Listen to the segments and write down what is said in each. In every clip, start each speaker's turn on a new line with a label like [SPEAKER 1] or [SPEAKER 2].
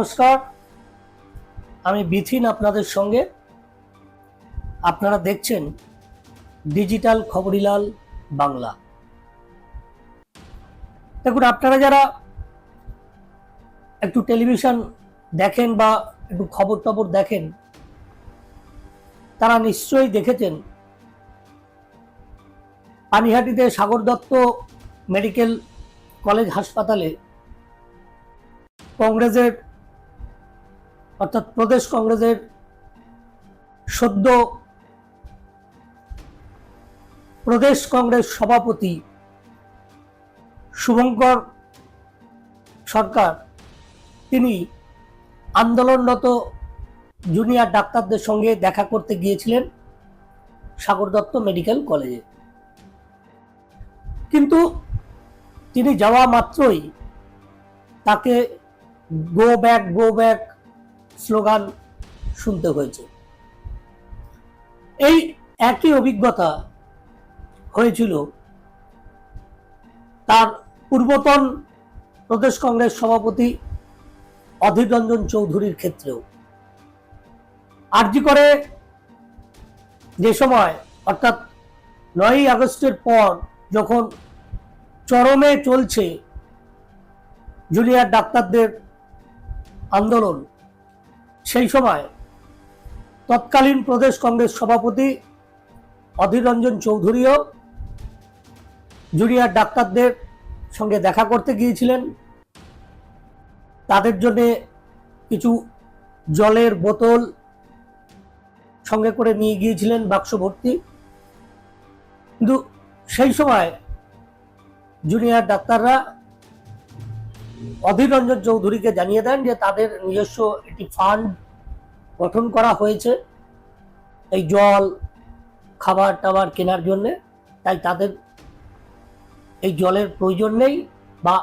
[SPEAKER 1] নমস্কার। আমি বিথিন আপনাদের সঙ্গে। আপনারা দেখছেন ডিজিটাল খবরিলাল বাংলা। দেখুন, আপনারা যারা একটু টেলিভিশন দেখেন বা একটু খবর টবর দেখেন, তারা নিশ্চয়ই দেখেছেন পানিহাটিতে সাগর দত্ত মেডিকেল কলেজ হাসপাতালে কংগ্রেসের অর্থাৎ প্রদেশ কংগ্রেসের সদ্য প্রদেশ কংগ্রেস সভাপতি শুভঙ্কর সরকার, তিনি আন্দোলনরত জুনিয়র ডাক্তারদের সঙ্গে দেখা করতে গিয়েছিলেন সাগর দত্ত মেডিকেল কলেজে। কিন্তু তিনি যাওয়া মাত্রই তাকে go back go back slogan শুনতে হয়েছে। এই একই অভিজ্ঞতা হয়েছিল তার পূর্বতন প্রদেশ কংগ্রেস সভাপতি অধীর রঞ্জন চৌধুরীর ক্ষেত্রেও। আরজি করে যে সময়, অর্থাৎ নয়ই আগস্টের পর যখন চরমে চলছে জুনিয়র ডাক্তারদের আন্দোলন সেই সময় তৎকালীন প্রদেশ কংগ্রেস সভাপতি অধীর রঞ্জন চৌধুরীও জুনিয়র ডাক্তারদের সঙ্গে দেখা করতে গিয়েছিলেন। তাদের জন্যে কিছু জলের বোতল সঙ্গে করে নিয়ে গিয়েছিলেন বাক্স ভর্তি। কিন্তু সেই সময় জুনিয়র ডাক্তাররা অধীর রঞ্জন চৌধুরীকে জানিয়ে দেন যে তাদের নিজস্ব একটি ফান্ড গঠন করা হয়েছে এই জল, খাবার টাবার কেনার জন্য। তাই তাদের এই জলের প্রয়োজন নেই বা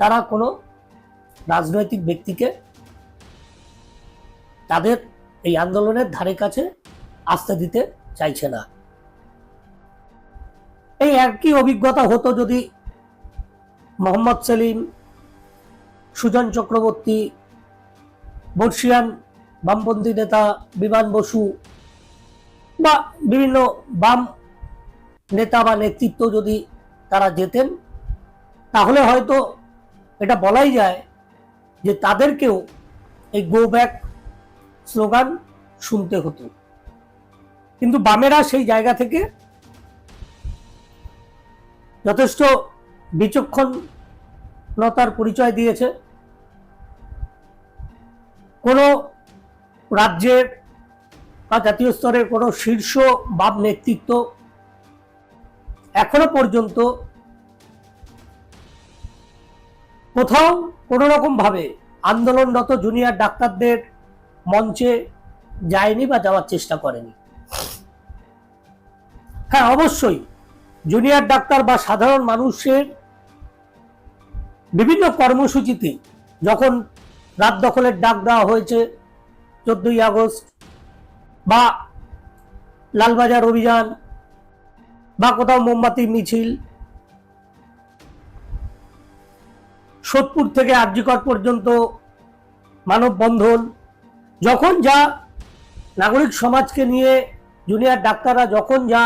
[SPEAKER 1] তারা কোনো রাজনৈতিক ব্যক্তিকে তাদের এই আন্দোলনের ধারে কাছে আসতে দিতে চাইছে না। এই একই অভিজ্ঞতা হতো যদি মোহাম্মদ সেলিম, সুজন চক্রবর্তী, বর্ষিয়ান বামপন্থী নেতা বিমান বসু বা বিভিন্ন বাম নেতা বা নেতৃত্ব যদি তারা যেতেন তাহলে হয়তো এটা বলাই যায় যে তাদেরকেও এই গো ব্যাক স্লোগান শুনতে হতো। কিন্তু বামেরা সেই জায়গা থেকে যথেষ্ট বিচক্ষণতার পরিচয় দিয়েছে। কোনো রাজ্যের বা জাতীয় স্তরের কোনো শীর্ষ বাম নেতৃত্ব এখনও পর্যন্ত কোথাও কোনো রকম ভাবে আন্দোলনরত জুনিয়র ডাক্তারদের মঞ্চে যায়নি বা যাওয়ার চেষ্টা করেনি। হ্যাঁ অবশ্যই জুনিয়র ডাক্তার বা সাধারণ মানুষের বিভিন্ন কর্মসূচিতে যখন রাত দখলের ডাক দেওয়া হয়েছে, চোদ্দই আগস্ট বা লালবাজার অভিযান বা কোথাও মোমবাতি, মিছিল, সোদপুর থেকে আর্যিকর পর্যন্ত মানববন্ধন, যখন যা নাগরিক সমাজকে নিয়ে জুনিয়র ডাক্তাররা যখন যা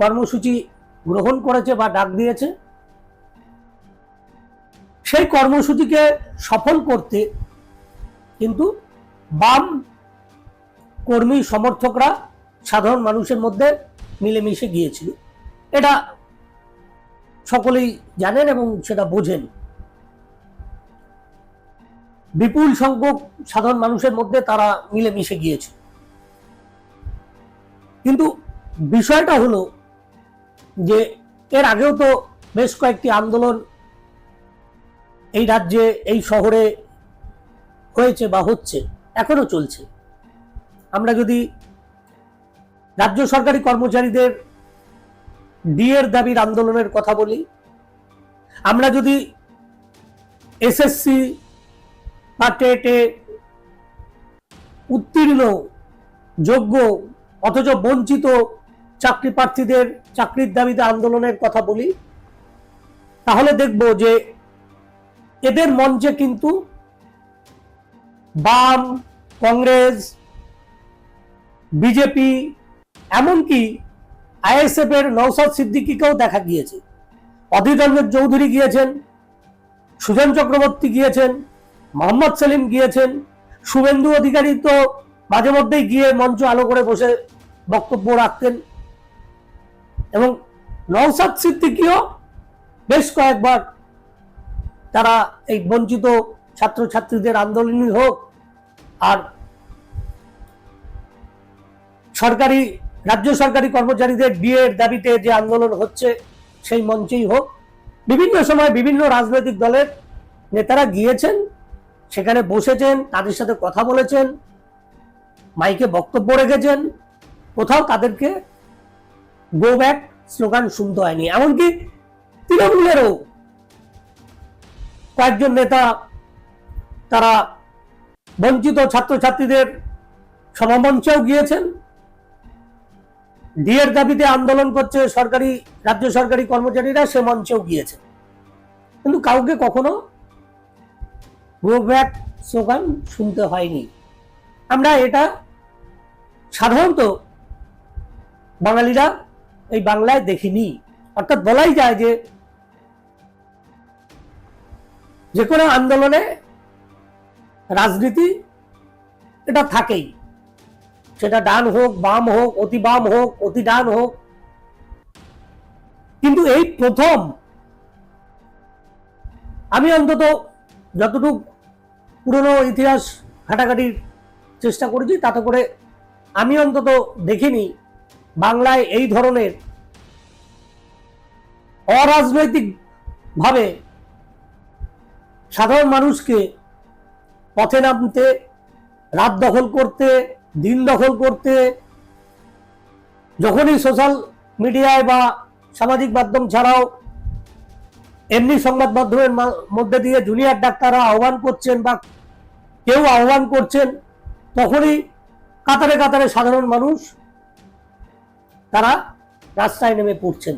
[SPEAKER 1] কর্মসূচি গ্রহণ করেছে বা ডাক দিয়েছে সেই কর্মসূচিকে সফল করতে কিন্তু বাম কর্মী সমর্থকরা সাধারণ মানুষের মধ্যে মিলেমিশে গিয়েছিল। এটা সকলেই জানেন এবং সেটা বোঝেন। বিপুল সংখ্যক সাধারণ মানুষের মধ্যে তারা মিলেমিশে গিয়েছে কিন্তু বিষয়টা হলো যে এর আগেও তো বেশ কয়েকটি আন্দোলন এই রাজ্যে, এই শহরে হয়েছে বা হচ্ছে, এখনও চলছে। আমরা যদি রাজ্য সরকারি কর্মচারীদের ডিএর দাবির আন্দোলনের কথা বলি, আমরা যদি এসএসসি বা টেটে উত্তীর্ণ, যোগ্য অথচ বঞ্চিত চাকরি প্রার্থীদের চাকরির দাবিতে আন্দোলনের কথা বলি, তাহলে দেখব যে এদের মঞ্চে কিন্তু বাম, কংগ্রেস, বিজেপি, এমনকি আইএসএফ এর নৌসাদ সিদ্দিকিকেও দেখা গিয়েছে। অধীর রঞ্জন চৌধুরী গিয়েছেন, সুজন চক্রবর্তী গিয়েছেন, মোহাম্মদ সেলিম গিয়েছেন, শুভেন্দু অধিকারী তো মাঝে মধ্যেই গিয়ে মঞ্চ আলো করে বসে বক্তব্য রাখতেন। এবং নৌসাদ সিদ্দিকিও বেশ কয়েকবার তারা এই বঞ্চিত ছাত্রছাত্রীদের আন্দোলনই হোক আর সরকারি, রাজ্য সরকারি কর্মচারীদের বিয়ের দাবিতে যে আন্দোলন হচ্ছে, সেই মঞ্চেই হোক। বিভিন্ন সময় বিভিন্ন রাজনৈতিক দলের নেতারা গিয়েছেন, সেখানে বসেছেন, তাদের সাথে কথা বলেছেন, মাইকে বক্তব্য রেখেছেন। কোথাও তাদেরকে গো ব্যাক স্লোগান শুনতে হয়নি। এমনকি তৃণমূলেরও কয়েকজন নেতা, তারা বঞ্চিত ছাত্রছাত্রীদের সমামঞ্চেও গিয়েছেন। ডিএর দাবিতে আন্দোলন করছে সরকারি, রাজ্য সরকারি কর্মচারীরা, সে মঞ্চেও গিয়েছে কিন্তু কাউকে কখনো গো ব্যাক স্লোগান শুনতে হয়নি। আমরা এটা সাধারণত বাঙালিরা এই বাংলায় দেখিনি। অর্থাৎ বলাই যায় যে যে কোনো আন্দোলনে রাজনীতি এটা থাকেই। সেটা ডান হোক, বাম হোক, অতি বাম হোক, অতি ডান হোক। কিন্তু এই প্রথম আমি অন্তত যতটুকু পুরনো ইতিহাস ঘাটাঘাটির চেষ্টা করেছি, তাতে করে আমি অন্তত দেখিনি বাংলায় এই ধরনের অরাজনৈতিক ভাবে সাধারণ মানুষকে পথে নামতে, রাত দখল করতে, দিন দখল করতে, যখনই সোশ্যাল মিডিয়ায় বা সামাজিক মাধ্যম ছাড়াও এমনি সংবাদ মাধ্যমের মধ্যে দিয়ে জুনিয়র ডাক্তাররা আহ্বান করছেন বা কেউ আহ্বান করছেন, তখনই কাতারে কাতারে সাধারণ মানুষ তারা রাস্তায় নেমে পড়ছেন।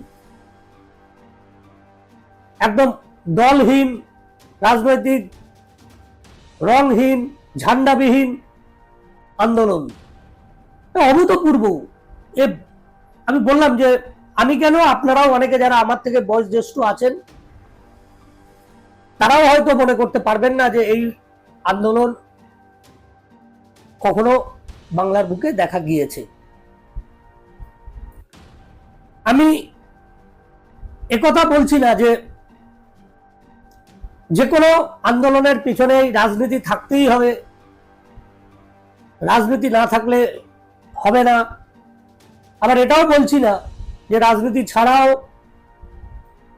[SPEAKER 1] একদম দলহীন রাজনৈতিক রংহীন ঝান্ডাবিহীন আন্দোলন। এ অভূতপূর্ব। এ, আমি বললাম যে, আমি কেন, আপনারাও অনেকে যারা আমার থেকে বয়স জ্যেষ্ঠ আছেন, তারাও হয়তো মনে করতে পারবেন না যে, এই আন্দোলন কখনো বাংলার বুকে দেখা গিয়েছে। আমি একথা বলছি না যে যে কোনো আন্দোলনের পিছনে রাজনীতি থাকতেই হবে। রাজনীতি না থাকলে হবে না। আবার এটাও বলছি না যে রাজনীতি ছাড়াও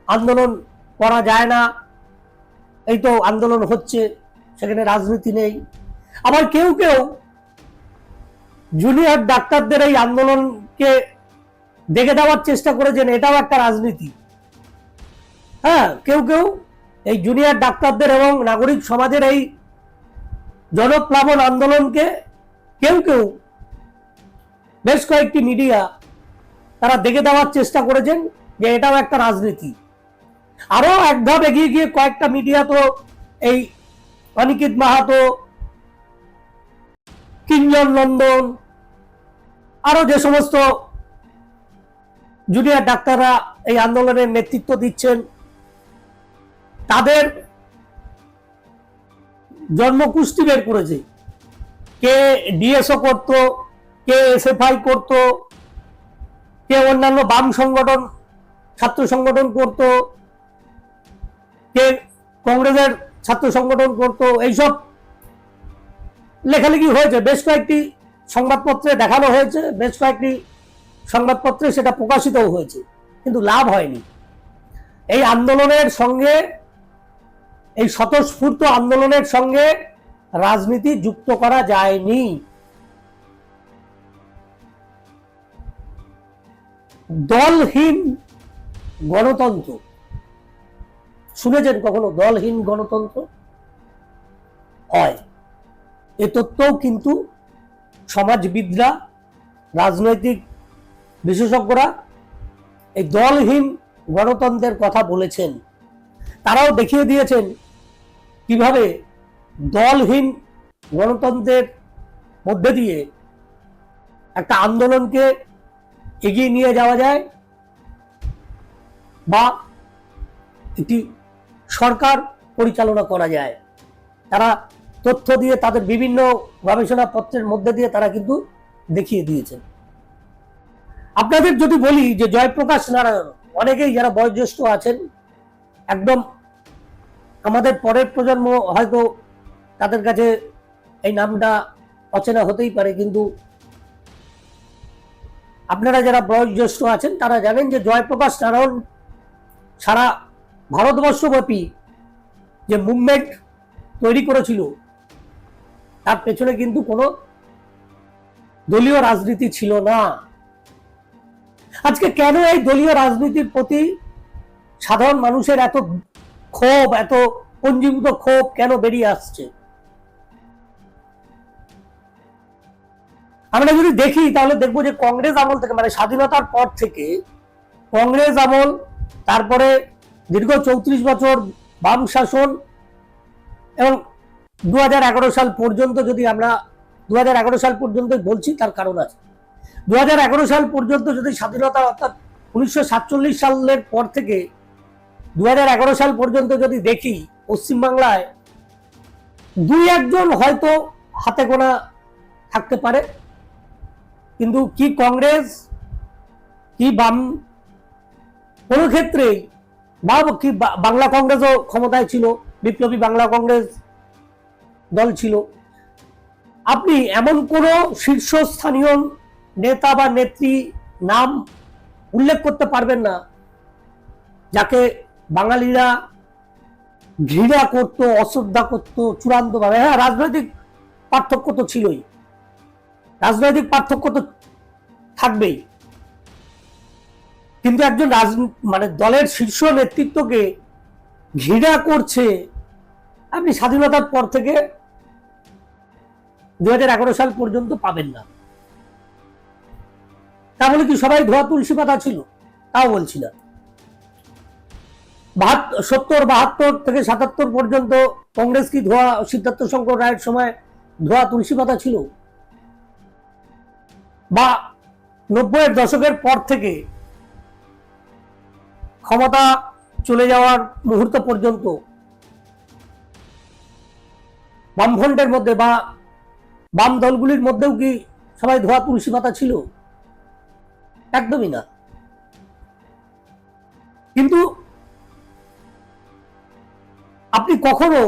[SPEAKER 1] আন্দোলন করা যায় না। এই তো আন্দোলন হচ্ছে, সেখানে রাজনীতি নেই। আবার কেউ কেউ জুনিয়র ডাক্তারদের এই আন্দোলনকে দেখে দেওয়ার চেষ্টা করেছেন, এটাও একটা রাজনীতি। হ্যাঁ কেউ কেউ এই জুনিয়র ডাক্তারদের এবং নাগরিক সমাজের এই জনপ্লাবন আন্দোলনকে কেউ কেউ বেশ কয়েকটি মিডিয়া তারা দেখে দেওয়ার চেষ্টা করেছেন যে এটাও একটা রাজনীতি। আরও এক ধাপ এগিয়ে গিয়ে কয়েকটা মিডিয়া তো এই অনিকেত মাহাতো কিঞ্জন নন্দন, আরও যে সমস্ত জুনিয়র ডাক্তাররা এই আন্দোলনের নেতৃত্ব দিচ্ছেন তাদের জন্মকুষ্টি বের করেছে। কে ডিএসও করত, কে এসএফআই করত, কে অন্যান্য বাম সংগঠন, ছাত্র সংগঠন করত, কে কংগ্রেসের ছাত্র সংগঠন করত, এইসব লেখালেখি হয়েছে। বেশ কয়েকটি সংবাদপত্রে দেখানো হয়েছে, বেশ কয়েকটি সংবাদপত্রে সেটা প্রকাশিতও হয়েছে, কিন্তু লাভ হয়নি। এই আন্দোলনের সঙ্গে এই স্বতঃস্ফূর্ত আন্দোলনের সঙ্গে রাজনীতি যুক্ত করা যায়নি। দলহীন গণতন্ত্র। শুনেছেন কখনো দলহীন গণতন্ত্র? হয়। এ তত্ত্বও কিন্তু সমাজবিদরা, রাজনৈতিক বিশেষজ্ঞরা এই দলহীন গণতন্ত্রের কথা বলেছেন। তারাও দেখিয়ে দিয়েছেন কীভাবে দলহীন গণতন্ত্রের মধ্যে দিয়ে একটা আন্দোলনকে এগিয়ে নিয়ে যাওয়া যায় বা একটি সরকার পরিচালনা করা যায়। তারা তথ্য দিয়ে তাদের বিভিন্ন গবেষণা পত্রের মধ্যে দিয়ে তারা কিন্তু দেখিয়ে দিয়েছেন। আপনাদের যদি বলি যে জয়প্রকাশ নারায়ণ, অনেকেই যারা বয়োজ্যেষ্ঠ আছেন, একদম আমাদের পরের প্রজন্ম হয়তো তাদের কাছে এই নামটা অচেনা হতেই পারে, কিন্তু আপনারা যারা বয়োজ্যেষ্ঠ আছেন, তারা জানেন যে জয়প্রকাশ নারায়ণ সারা ভারতবর্ষব্যাপী যে মুভমেন্ট তৈরি করেছিল, তার পেছনে কিন্তু কোনো দলীয় রাজনীতি ছিল না। আজকে কেন এই দলীয় রাজনীতির প্রতি সাধারণ মানুষের এত ক্ষোভ, এত পঞ্জীভূত ক্ষোভ কেন বেরিয়ে আসছে? আমরা যদি দেখি, তাহলে দেখব যে কংগ্রেস আমল থেকে মানে স্বাধীনতার পর থেকে, কংগ্রেস আমল, তারপরে দীর্ঘ চৌত্রিশ বছর বাম শাসন, এবং দু হাজার এগারো সাল পর্যন্ত যদি আমরা, দু হাজার এগারো সাল পর্যন্ত বলছি, তার কারণ আছে। দু হাজার এগারো সাল পর্যন্ত যদি স্বাধীনতা, অর্থাৎ উনিশশো সাতচল্লিশ সালের পর থেকে দু হাজার এগারো সাল পর্যন্ত যদি দেখি পশ্চিমবাংলায় দুই একজন হয়তো হাতে গোনা থাকতে পারে। কিন্তু কি কংগ্রেস, কি বাম, কোনো ক্ষেত্রেই বা কি বাংলা কংগ্রেসও ক্ষমতায় ছিল, বিপ্লবী বাংলা কংগ্রেস দল ছিল। আপনি এমন কোন শীর্ষস্থানীয় নেতা বা নেত্রী নাম উল্লেখ করতে পারবেন না, যাকে বাঙালিরা ঘৃণা করত, অশ্রদ্ধা করত চূড়ান্তভাবে। হ্যাঁ রাজনৈতিক পার্থক্য তো ছিলই। রাজনৈতিক পার্থক্য তো থাকবেই। কিন্তু একজন রাজ মানে দলের শীর্ষ নেতৃত্বকে ঘৃণা করছে, আপনি স্বাধীনতার পর থেকে দুহাজার এগারো সাল পর্যন্ত পাবেন না। তাহলে কি সবাই ধোয়া তুলসী পাতা ছিল? তাও বলছি না। সত্তর, বাহাত্তর থেকে সাতাত্তর পর্যন্ত কংগ্রেস কি ধোয়া, সিদ্ধার্থ শঙ্কর রায়ের সময় ধোয়া তুলসী পাতা ছিল? বা নব্বইয়ের দশকের পর থেকে ক্ষমতা চলে যাওয়ার মুহূর্ত পর্যন্ত বামফ্রন্টের মধ্যে বা বাম দলগুলির মধ্যেও কি সবাই ধোয়া তুলসী পাতা ছিল? একদমই না। কিন্তু কখনো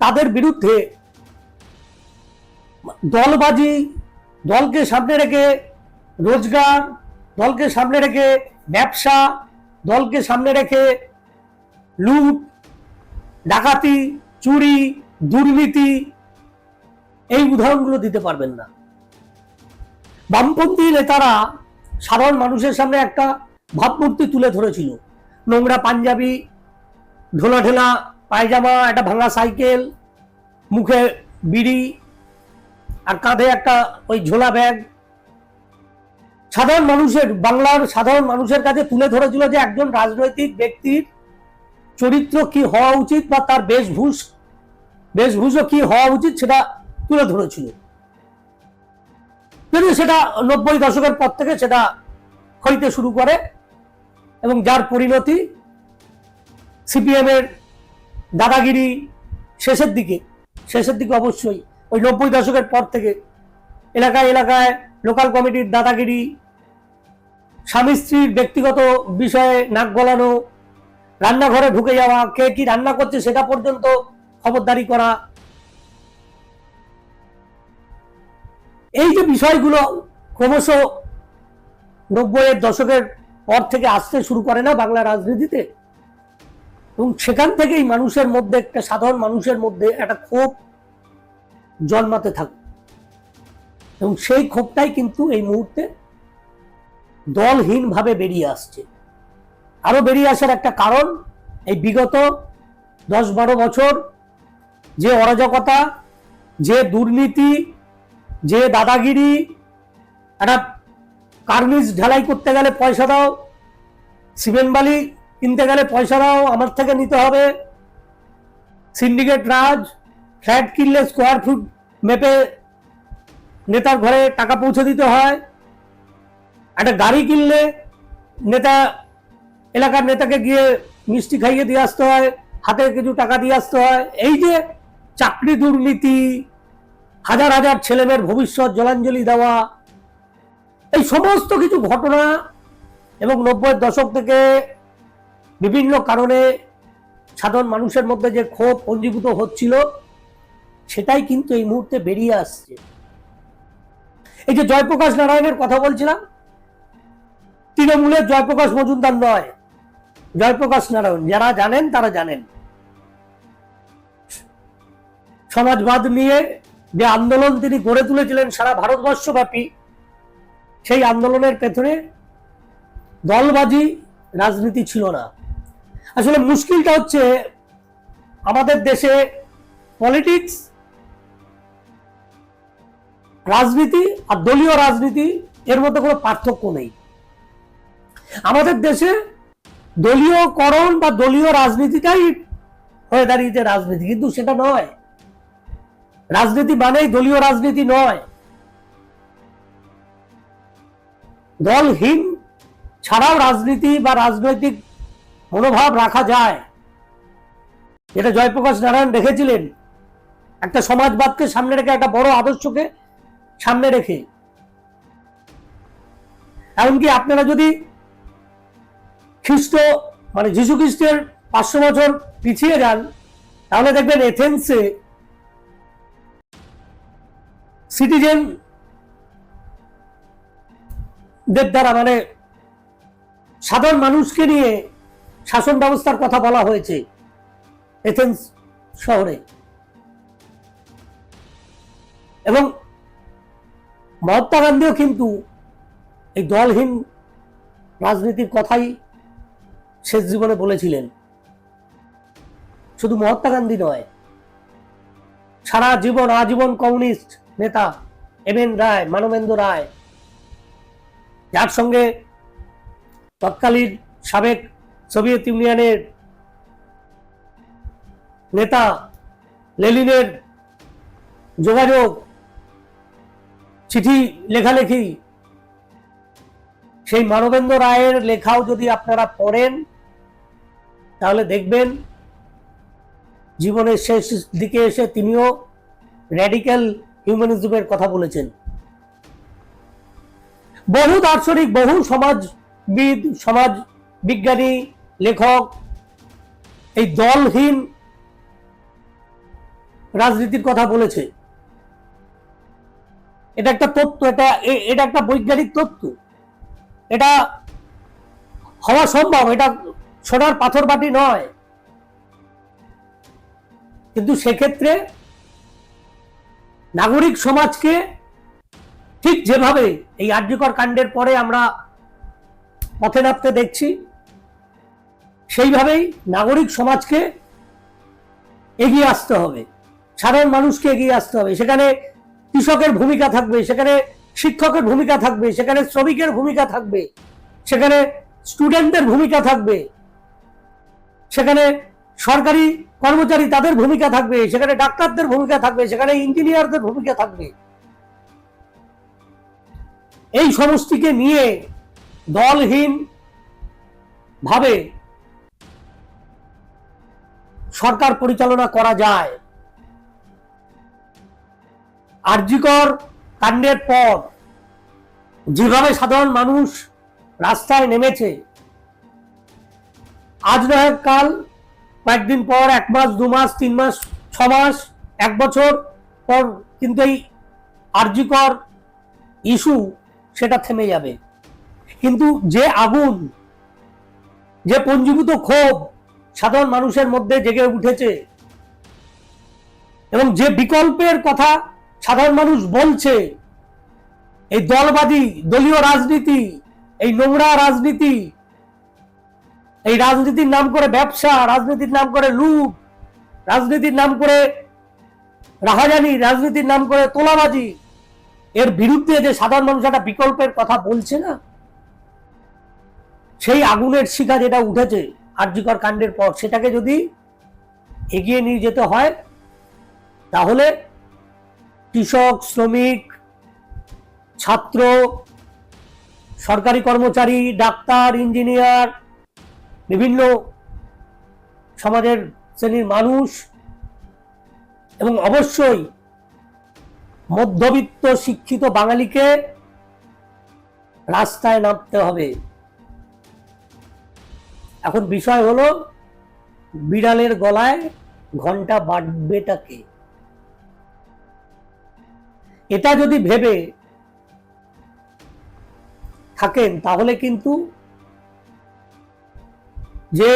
[SPEAKER 1] তাদের বিরুদ্ধে দলবাজি, দলকে সামনে রেখে রোজগার, দলকে সামনে রেখে ব্যবসা, দলকে সামনে রেখে লুট, ডাকাতি, চুরি, দুর্নীতি, এই উদাহরণগুলো দিতে পারবেন না। বামপন্থী নেতারা সাধারণ মানুষের সামনে একটা ভাবমূর্তি তুলে ধরেছিল। নোংরা পাঞ্জাবি ঢোলা ঢোলা, পায়জামা, একটা ভাঙা সাইকেল, মুখে বিড়ি আর কাঁধে একটা ওই ঝোলা ব্যাগ। সাধারণ মানুষের, বাংলার সাধারণ মানুষের কাছে তুলে ধরেছিল যে একজন রাজনৈতিক ব্যক্তির চরিত্র কি হওয়া উচিত বা তার বেশভূষ, বেশভূষও কি হওয়া উচিত সেটা তুলে ধরেছিল। কিন্তু সেটা নব্বই দশকের পর থেকে সেটা হইতে শুরু করে এবং যার পরিণতি সিপিএম এর দাদাগিরি শেষের দিকে শেষের দিকে অবশ্যই ওই নব্বই দশকের পর থেকে এলাকায় এলাকায় লোকাল কমিটির দাদাগিরি, স্বামী স্ত্রীর ব্যক্তিগত বিষয়ে নাক গলানো, রান্নাঘরে ঢুকে যাওয়া, কে কি রান্না করছে সেটা পর্যন্ত খবরদারি করা। এই যে বিষয়গুলো ক্রমশ নব্বইয়ের দশকের পর থেকে আসতে শুরু করে না বাংলা রাজনীতিতে এবং সেখান থেকেই মানুষের মধ্যে একটা সাধারণ মানুষের মধ্যে একটা ক্ষোভ জন্মাতে থাকে। এবং সেই ক্ষোভটাই কিন্তু এই মুহূর্তে দলহীনভাবে বেরিয়ে আসছে। আরও বেরিয়ে আসার একটা কারণ এই বিগত দশ বারো বছর যে অরাজকতা, যে দুর্নীতি, যে দাদাগিরি, একটা কার্নিস ঢালাই করতে গেলে পয়সা দাও, সিমেন্ট বালি কিনতে গেলে পয়সা দাও আমার থেকে নিতে হবে। সিন্ডিকেট রাজ, ফ্ল্যাট কিনলে স্কোয়ার ফুট মেপে নেতার ঘরে টাকা পৌঁছে দিতে হয়। একটা গাড়ি কিনলে নেতা, এলাকার নেতাকে গিয়ে মিষ্টি খাইয়ে দিয়ে আসতে হয়, হাতে কিছু টাকা দিয়ে আসতে হয়। এই যে চাকরি দুর্নীতি, হাজার হাজার ছেলেমেয়ের ভবিষ্যৎ জলাঞ্জলি দেওয়া, এই সমস্ত কিছু ঘটনা এবং নব্বই দশক থেকে বিভিন্ন কারণে সাধারণ মানুষের মধ্যে যে ক্ষোভ পঞ্জীভূত হচ্ছিল, সেটাই কিন্তু এই মুহূর্তে বেরিয়ে আসছে। এই যে জয়প্রকাশ নারায়ণের কথা বলছিলাম, তৃণমূলের জয়প্রকাশ মজুমদার নয়, জয়প্রকাশ নারায়ণ। যারা জানেন, তারা জানেন। সমাজবাদ নিয়ে যে আন্দোলন তিনি গড়ে তুলেছিলেন সারা ভারতবর্ষব্যাপী, সেই আন্দোলনের পেছনে দলবাজি, রাজনীতি ছিল না। আসলে মুশকিলটা হচ্ছে আমাদের দেশে পলিটিক্স রাজনীতি আর দলীয় রাজনীতি এর মধ্যে কোনো পার্থক্য নেই। আমাদের দেশে দলীয়করণ বা দলীয় রাজনীতিটাই হয়ে দাঁড়িয়েছে রাজনীতি, কিন্তু সেটা নয়। রাজনীতি মানেই দলীয় রাজনীতি নয়। দলহীন ছাড়াও রাজনীতি বা রাজনৈতিক মনোভাব রাখা যায়। যেটা জয়প্রকাশ নারায়ণ রেখেছিলেন। একটা সমাজবাদকে সামনে রেখে, একটা বড় আদর্শকে সামনে রেখে। এমনকি আপনারা যদি খ্রিস্ট মানে যীশু খ্রিস্টের পাঁচশো বছর পিছিয়ে যান, তাহলে দেখবেন এথেন্সে সিটিজেন দের দ্বারা মানে সাধারণ মানুষকে নিয়ে শাসন ব্যবস্থার কথা বলা হয়েছে এথেন্স শহরে। এবং মহাত্মা গান্ধীও কিন্তু এই দলহীন রাজনীতির কথাই শেষ জীবনে বলেছিলেন। শুধু মহাত্মা গান্ধী নয়, সারা জীবন আজীবন কমিউনিস্ট নেতা এম এন রায়, মানবেন্দ্র রায়, যার সঙ্গে তৎকালীন সাবেক সোভিয়েত ইউনিয়নের নেতা লেলিনের যোগাযোগ চিঠি লেখালেখি, সেই মানবেন্দ্র রায়ের লেখাও যদি আপনারা পড়েন, তাহলে দেখবেন জীবনের শেষ দিকে এসে তিনিও র্যাডিক্যাল হিউম্যানিজমের কথা বলেছেন। বহু দার্শনিক, বহু সমাজবিদ, সমাজ বিজ্ঞানী লেখক, এই দলহীন রাজনীতির কথা বলেছে। এটা একটা তথ্য এটা এটা একটা বৈজ্ঞানিক তথ্য এটা হওয়া সম্ভব, এটা সোনার পাথর বাটি নয়। কিন্তু সেক্ষেত্রে নাগরিক সমাজকে ঠিক যেভাবে এই আর্যকর কাণ্ডের পরে আমরা পথে নামতে দেখছি সেইভাবেই নাগরিক সমাজকে এগিয়ে আসতে হবে। সাধারণ মানুষকে এগিয়ে আসতে হবে। সেখানে কৃষকের ভূমিকা থাকবে, সেখানে শিক্ষকের ভূমিকা থাকবে, সেখানে শ্রমিকের ভূমিকা থাকবে, সেখানে স্টুডেন্টদের ভূমিকা থাকবে, সেখানে সরকারি কর্মচারী তাদের ভূমিকা থাকবে, সেখানে ডাক্তারদের ভূমিকা থাকবে, সেখানে ইঞ্জিনিয়ারদের ভূমিকা থাকবে। এই সমষ্টিকে নিয়ে দলহীন ভাবে সরকার পরিচালনা করা যায়। আরজিকর কাণ্ডের পর যেভাবে সাধারণ মানুষ রাস্তায় নেমেছে, আজ নয় কাল, কয়েকদিন পর, এক মাস, দু মাস, তিন মাস, ছ মাস, এক বছর পর কিন্তু এই আরজিকর ইস্যু সেটা থেমে যাবে। কিন্তু যে আগুন, যে পঞ্জীভূত ক্ষোভ সাধারণ মানুষের মধ্যে জেগে উঠেছে। এবং যে বিকল্পের কথা সাধারণ মানুষ বলছে, এই দলবাদী, দলীয় রাজনীতি, এই নোংরা রাজনীতি, এই রাজনীতির নাম করে ব্যবসা, রাজনীতির নাম করে লুট, রাজনীতির নাম করে রাহাজানি, রাজনীতির নাম করে তোলাবাজি, এর বিরুদ্ধে যে সাধারণ মানুষ একটা বিকল্পের কথা বলছে না, সেই আগুনের শিখা যেটা উঠেছে আর্যিকর কাণ্ডের পর সেটাকে যদি এগিয়ে নিয়ে যেতে হয়, তাহলে কৃষক, শ্রমিক, ছাত্র, সরকারি কর্মচারী, ডাক্তার, ইঞ্জিনিয়ার, বিভিন্ন সমাজের শ্রেণির মানুষ এবং অবশ্যই মধ্যবিত্ত শিক্ষিত বাঙালিকে রাস্তায় নামতে হবে। এখন বিষয় হলো, বিড়ালের গলায় ঘণ্টা বাড়বেটাকে এটা যদি ভেবে থাকেন, তাহলে কিন্তু যে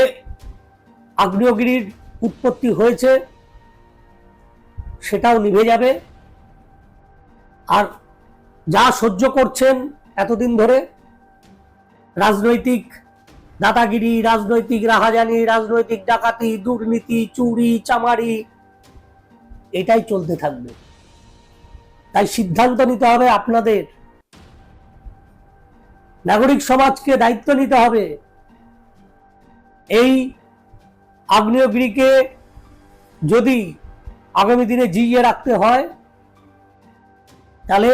[SPEAKER 1] আগ্নেয়গিরির উৎপত্তি হয়েছে, সেটাও নিভে যাবে। আর যা সহ্য করছেন এতদিন ধরে রাজনৈতিক দাদাগিরি, রাজনৈতিক রাহাজানি, রাজনৈতিক ডাকাতি, দুর্নীতি, চুরি, চামারি, এটাই চলতে থাকবে। তাই সিদ্ধান্ত নিতে হবে আপনাদের। নাগরিক সমাজকে দায়িত্ব নিতে হবে। এই আগ্নেয়গিরিকে যদি আগামী দিনে জিইয়ে রাখতে হয়, তাহলে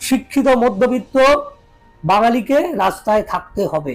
[SPEAKER 1] শিক্ষিত মধ্যবিত্ত বাঙালিকে রাস্তায় থাকতে হবে।